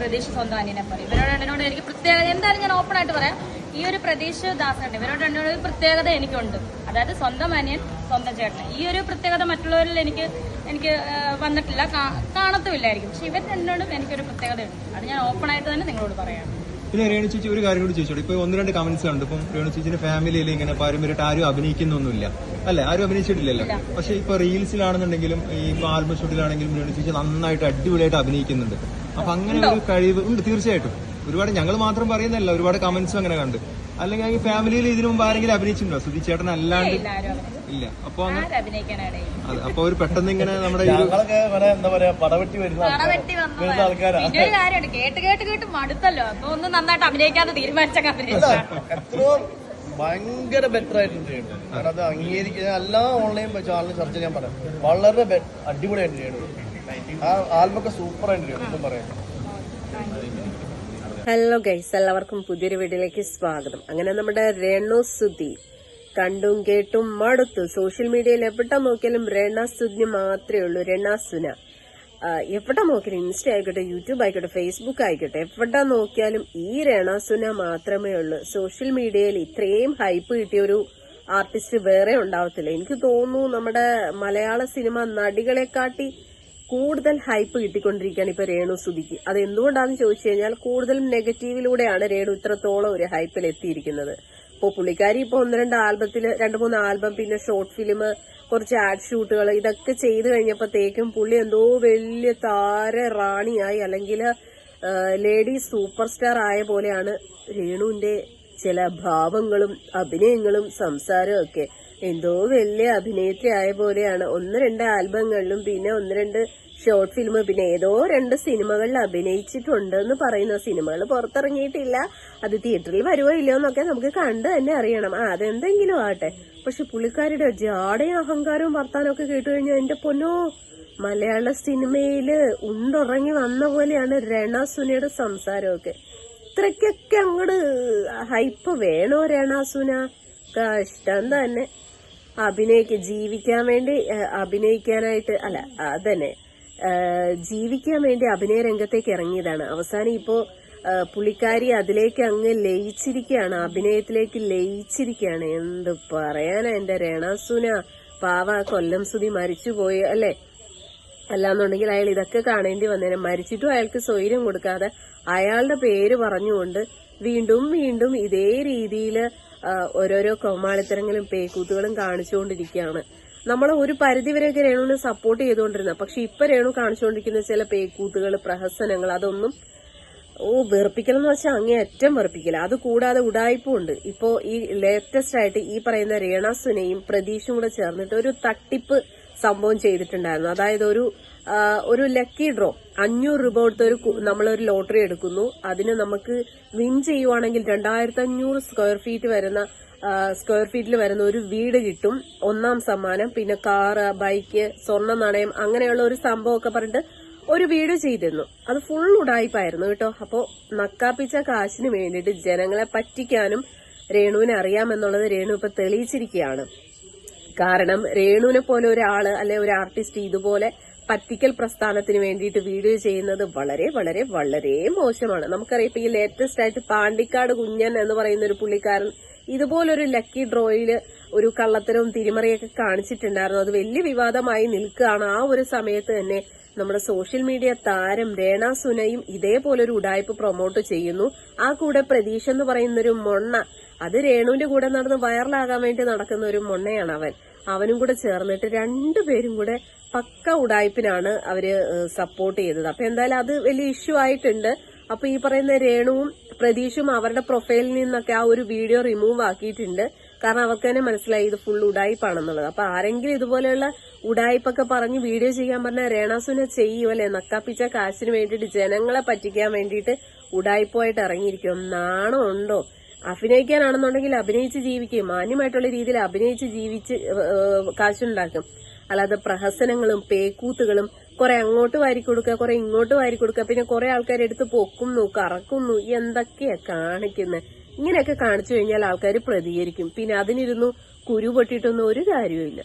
പ്രതീക്ഷ സ്വന്തം അനിയനെ പറയും ഇവരോട് രണ്ടിനോട് എനിക്ക് പ്രത്യേകത എന്തായാലും ഞാൻ ഓപ്പൺ ആയിട്ട് പറയാം. ഈ ഒരു പ്രതീക്ഷ ദാസനുണ്ട്. ഇവരോട് രണ്ടിനോട് ഒരു പ്രത്യേകത എനിക്കുണ്ട്. അതായത് സ്വന്തം അനിയൻ സ്വന്തം ചേട്ടൻ. ഈ ഒരു പ്രത്യേകത മറ്റുള്ളവരിൽ എനിക്ക് എനിക്ക് വന്നിട്ടില്ല. കാണത്തുമില്ലായിരിക്കും. പക്ഷെ ഇവർ രണ്ടിനോടും എനിക്കൊരു പ്രത്യേകതയുണ്ട്. അത് ഞാൻ ഓപ്പൺ ആയിട്ട് തന്നെ നിങ്ങളോട് പറയാം. പിന്നെ രേണു ചേച്ചി ഒരു കാര്യം കൂടി ചോദിച്ചോളൂ ഇപ്പൊ ഒന്ന് രണ്ട് കമന്റ്സ് ഉണ്ട് ഇപ്പം രേണു ചേച്ചിന്റെ ഫാമിലിയിൽ ഇങ്ങനെ പാരമ്പര്യമായിട്ട് ആരും അഭിനയിക്കുന്നൊന്നുമില്ല. അല്ലെ? ആരും അഭിനയിച്ചിട്ടില്ലല്ലോ? പക്ഷെ ഇപ്പൊ റീൽസിലാണെന്നുണ്ടെങ്കിലും ഈ ഇപ്പൊ ആൽബം ഷൂട്ടിലാണെങ്കിലും രേണു ചേച്ചി നന്നായിട്ട് അടിപൊളിയായിട്ട് അഭിനയിക്കുന്നുണ്ട്. അപ്പൊ അങ്ങനെ ഒരു കഴിവ് ഉണ്ട് തീർച്ചയായിട്ടും. ഒരുപാട് ഞങ്ങൾ മാത്രം പറയുന്നല്ല ഒരുപാട് കമന്റ്സും അങ്ങനെ കണ്ട്. അല്ലെങ്കിൽ ഈ ഫാമിലിയിൽ ഇതിനു മുമ്പ് ആരെങ്കിലും അഭിനയിച്ചിട്ടുണ്ടോ? സുധി ചേട്ടൻ അല്ലാണ്ട്? ഇല്ല അപ്പൊ അത് അപ്പൊ ഒരു പെട്ടെന്ന് ഇങ്ങനെ നമ്മുടെ എന്താ പറയാ പടവെട്ടി വരുന്ന പട വന്നു ആൾക്കാരാ. പിന്നെ കേട്ട് കേട്ട് കേട്ട് മടുത്തല്ലോ. അപ്പൊ ഒന്ന് നന്നായിട്ട് അഭിനയിക്കാതെ തീരുമാനിച്ചൊക്കെ അഭിനയിച്ചു. എത്രയോ ഭയങ്കര ബെറ്റർ ആയിട്ടുണ്ട് ചെയ്യുന്നത് കാരണം അത് അംഗീകരിക്കുന്ന എല്ലാ ഓൺലൈൻ ചാനലും ചർച്ച ചെയ്യാൻ പറയാം വളരെ അടിപൊളിയായിട്ട് ചെയ്യുന്നത് ആ സൂപ്പർ ഹലോ ഗൈസ് എല്ലാവർക്കും പുതിയൊരു വീഡിയോയിലേക്ക് സ്വാഗതം. അങ്ങനെ നമ്മുടെ രേണു സുധി കണ്ടും കേട്ടും മടുത്തു. സോഷ്യൽ മീഡിയയിൽ എവിടെ നോക്കിയാലും രേണ സുധി മാത്രമേ ഉള്ളൂ രേണ സുന. എവിടെ നോക്കിയാലും ഇൻസ്റ്റ ആയിക്കോട്ടെ യൂട്യൂബ് ആയിക്കോട്ടെ ഫേസ്ബുക്ക് ആയിക്കോട്ടെ എവിടെ നോക്കിയാലും ഈ രേണ സുന മാത്രമേ ഉള്ളൂ. സോഷ്യൽ മീഡിയയിൽ ഇത്രയും ഹൈപ്പ് കിട്ടിയ ഒരു ആർട്ടിസ്റ്റ് വേറെ ഉണ്ടാവത്തില്ല. എനിക്ക് തോന്നുന്നു നമ്മുടെ മലയാള സിനിമ നടികളെക്കാട്ടി കൂടുതൽ ഹൈപ്പ് കിട്ടിക്കൊണ്ടിരിക്കുകയാണ് ഇപ്പൊ രേണു സുധിക്ക്. അത് എന്തുകൊണ്ടാണെന്ന് ചോദിച്ചു കഴിഞ്ഞാൽ കൂടുതലും നെഗറ്റീവിലൂടെയാണ് രേണു ഇത്രത്തോളം ഒരു ഹൈപ്പിൽ എത്തിയിരിക്കുന്നത്. ഇപ്പൊ പുള്ളിക്കാരി ഇപ്പൊ ഒന്ന് രണ്ട് ആൽബത്തിൽ രണ്ട് മൂന്ന് ആൽബം പിന്നെ ഷോർട്ട് ഫിലിം കുറച്ച് ആഡ് ഷൂട്ടുകൾ ഇതൊക്കെ ചെയ്തു കഴിഞ്ഞപ്പോഴത്തേക്കും പുള്ളി എന്തോ വലിയ താര റാണിയായി അല്ലെങ്കിൽ ലേഡി സൂപ്പർ സ്റ്റാർ ആയ പോലെയാണ് രേണുവിന്റെ ചില ഭാവങ്ങളും അഭിനയങ്ങളും സംസാരവും ഒക്കെ എന്തോ വലിയ അഭിനേത്രി ആയ പോലെയാണ്. ഒന്ന് രണ്ട് ആൽബങ്ങളിലും പിന്നെ ഒന്ന് രണ്ട് ഷോർട്ട് ഫിലിം പിന്നെ ഏതോ രണ്ട് സിനിമകളിൽ അഭിനയിച്ചിട്ടുണ്ട് എന്ന് പറയുന്ന സിനിമകൾ പുറത്തിറങ്ങിയിട്ടില്ല. അത് തിയേറ്ററിൽ വരുമോ ഇല്ലയോ എന്നൊക്കെ നമുക്ക് കണ്ട് തന്നെ അറിയണം. ആ അതെന്തെങ്കിലും ആട്ടെ പക്ഷെ പുള്ളിക്കാരുടെ ജാടയും അഹങ്കാരവും വർത്താനമൊക്കെ കേട്ടു കഴിഞ്ഞാൽ എന്റെ പൊന്നോ. മലയാള സിനിമയിൽ ഉണ്ടുറങ്ങി വന്ന പോലെയാണ് രണ സുനിയുടെ സംസാരമൊക്കെ. ഇത്രയ്ക്കൊക്കെ അങ്ങോട്ട് ഹൈപ്പ് വേണോ രണാസുന കഷ്ടം തന്നെ? അഭിനയിക്ക് ജീവിക്കാൻ വേണ്ടി അഭിനയിക്കാനായിട്ട് അല്ല അതന്നെ. ജീവിക്കാൻ വേണ്ടി അഭിനയ രംഗത്തേക്ക് ഇറങ്ങിയതാണ്. അവസാനം ഇപ്പോ പുള്ളിക്കാരി അതിലേക്ക് അങ്ങ് ലയിച്ചിരിക്കുകയാണ് അഭിനയത്തിലേക്ക് ലയിച്ചിരിക്കുകയാണ് എന്ത് പറയാനാ എന്റെ രണാസുന? പാവ കൊല്ലം സുതി മരിച്ചുപോയി അല്ലേ? അല്ലാന്നുണ്ടെങ്കിൽ അയാൾ ഇതൊക്കെ കാണേണ്ടി വന്നേനെ. മരിച്ചിട്ടും അയാൾക്ക് സ്വൈര്യം കൊടുക്കാതെ അയാളുടെ പേര് പറഞ്ഞുകൊണ്ട് വീണ്ടും വീണ്ടും ഇതേ രീതിയിൽ ഓരോരോ കൗമാളിത്തരങ്ങളും പേക്കൂത്തുകളും കാണിച്ചുകൊണ്ടിരിക്കുകയാണ്. നമ്മൾ ഒരു പരിധിവരെയൊക്കെ രേണുവിനെ സപ്പോർട്ട് ചെയ്തുകൊണ്ടിരുന്നത് പക്ഷെ ഇപ്പൊ രേണു കാണിച്ചുകൊണ്ടിരിക്കുന്ന ചില പേക്കൂത്തുകൾ പ്രഹസനങ്ങൾ അതൊന്നും ഓ വെറുപ്പിക്കൽ എന്ന് വെച്ചാൽ അങ്ങേ അറ്റം വെറുപ്പിക്കല. അത് കൂടാതെ ഉടായ്പും ഉണ്ട് ഇപ്പോ ഈ ലേറ്റസ്റ്റ് ആയിട്ട് ഈ പറയുന്ന രേണ സുനയും പ്രതീഷും കൂടെ ചേർന്നിട്ട് ഒരു തട്ടിപ്പ് സംഭവം ചെയ്തിട്ടുണ്ടായിരുന്നു. അതായത് ഒരു ഒരു ലക്കി ഡ്രോ അഞ്ഞൂറ് രൂപ കൊടുത്ത ഒരു നമ്മളൊരു ലോട്ടറി എടുക്കുന്നു. അതിന് നമുക്ക് വിൻ ചെയ്യുവാണെങ്കിൽ രണ്ടായിരത്തി അഞ്ഞൂറ് സ്ക്വയർ ഫീറ്റ് വരുന്ന സ്ക്വയർ ഫീറ്റിൽ വരുന്ന ഒരു വീട് കിട്ടും. ഒന്നാം സമ്മാനം പിന്നെ കാറ് ബൈക്ക് സ്വർണ നാണയം അങ്ങനെയുള്ള ഒരു സംഭവമൊക്കെ പറഞ്ഞിട്ട് ഒരു വീട് ചെയ്തിരുന്നു. അത് ഫുൾ ഉടായ്പായിരുന്നു കേട്ടോ. അപ്പോ നക്കാപ്പിച്ച കാശിന് വേണ്ടിയിട്ട് ജനങ്ങളെ പറ്റിക്കാനും രേണുവിനെ അറിയാമെന്നുള്ളത് രേണു ഇപ്പൊ തെളിയിച്ചിരിക്കുകയാണ്. കാരണം രേണുവിനെ പോലെ ഒരാൾ അല്ലെ ഒരു ആർട്ടിസ്റ്റ് ഇതുപോലെ പറ്റിക്കൽ പ്രസ്ഥാനത്തിന് വേണ്ടിയിട്ട് വീഡിയോ ചെയ്യുന്നത് വളരെ വളരെ വളരെ മോശമാണ്. നമുക്കറിയാം ഇപ്പൊ ഈ ലേറ്റസ്റ്റ് ആയിട്ട് പാണ്ടിക്കാട് കുഞ്ഞൻ എന്ന് പറയുന്ന ഒരു പുള്ളിക്കാരൻ ഇതുപോലൊരു ലക്കി ഡ്രോയിൽ ഒരു കള്ളത്തരവും തിരിമറിയൊക്കെ കാണിച്ചിട്ടുണ്ടായിരുന്നു. അത് വലിയ വിവാദമായി നിൽക്കുകയാണ്. ആ ഒരു സമയത്ത് തന്നെ നമ്മുടെ സോഷ്യൽ മീഡിയ താരം രേണ സുനയും ഇതേപോലൊരു ഉടായ്പ് പ്രൊമോട്ട് ചെയ്യുന്നു. ആ കൂടെ പ്രതീക്ഷ എന്ന് പറയുന്നൊരു മൊണ്ണ അത് രേണുവിന്റെ കൂടെ നടന്ന് വൈറലാകാൻ വേണ്ടി നടക്കുന്ന ഒരു മൊണ്ണയാണ് അവൻ. അവനും കൂടെ ചേർന്നിട്ട് രണ്ടുപേരും കൂടെ പക്ക ഉടായ്പിനാണ് അവർ സപ്പോർട്ട് ചെയ്തത്. അപ്പൊ എന്തായാലും അത് വലിയ ഇഷ്യൂ ആയിട്ടുണ്ട്. അപ്പൊ ഈ പറയുന്ന രേണുവും പ്രതീഷും അവരുടെ പ്രൊഫൈലിൽ നിന്നൊക്കെ ആ ഒരു വീഡിയോ റിമൂവ് ആക്കിയിട്ടുണ്ട്. കാരണം അവർക്ക് തന്നെ മനസ്സിലായി ഇത് ഫുൾ ഉടായ്പാണെന്നുള്ളത്. അപ്പൊ ആരെങ്കിലും ഇതുപോലെയുള്ള ഉടായ്പൊക്കെ പറഞ്ഞ് വീഡിയോ ചെയ്യാൻ പറഞ്ഞാൽ രേണാസുനെ ചെയ്യും നക്കാപ്പിച്ച കാശിന് വേണ്ടിയിട്ട് ജനങ്ങളെ പറ്റിക്കാൻ വേണ്ടിയിട്ട് ഉടായ്പമായിട്ട് ഇറങ്ങിയിരിക്കും. നാണം ഉണ്ടോ? അഭിനയിക്കാനാണെന്നുണ്ടെങ്കിൽ അഭിനയിച്ച് ജീവിക്കും മാന്യമായിട്ടുള്ള രീതിയിൽ അഭിനയിച്ച് ജീവിച്ച് കാശുണ്ടാക്കും അല്ലാതെ പ്രഹസനങ്ങളും പേക്കൂത്തുകളും കുറെ അങ്ങോട്ട് വാരി കൊടുക്കുക കുറെ ഇങ്ങോട്ട് വാരി കൊടുക്കുക പിന്നെ കുറെ ആൾക്കാർ എടുത്ത് പൊക്കുന്നു കറക്കുന്നു എന്തൊക്കെയാ കാണിക്കുന്നത് ഇങ്ങനെയൊക്കെ കാണിച്ചു കഴിഞ്ഞാൽ ആൾക്കാർ പ്രതികരിക്കും. പിന്നെ അതിനിരുന്നു കുരു പൊട്ടിയിട്ടൊന്നും ഒരു കാര്യവുമില്ല.